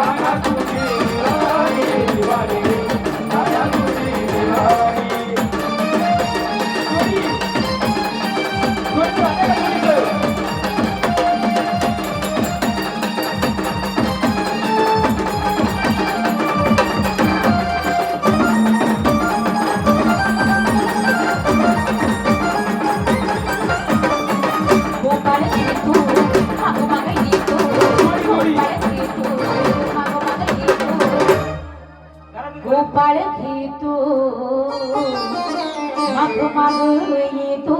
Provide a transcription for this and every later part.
Vai, vai. माग माग येतो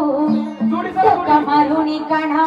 मारुणी काढा.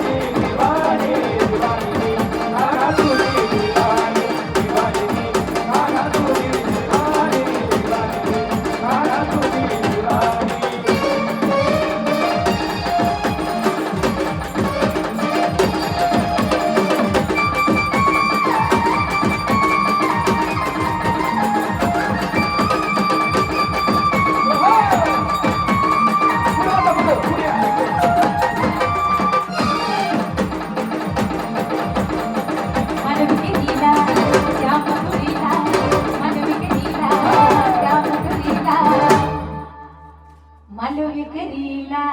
आलो विक्रीला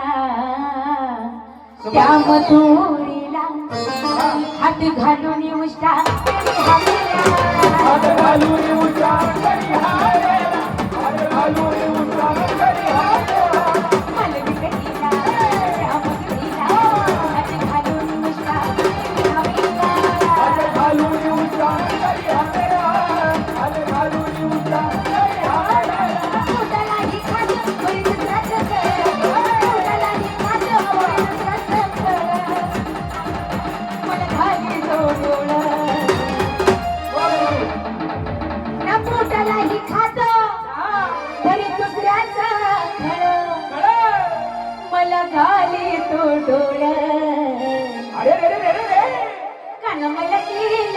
त्या मधुरीला हात घालून उष्टा हात घालून നമ്മളുടെ കീഴിൽ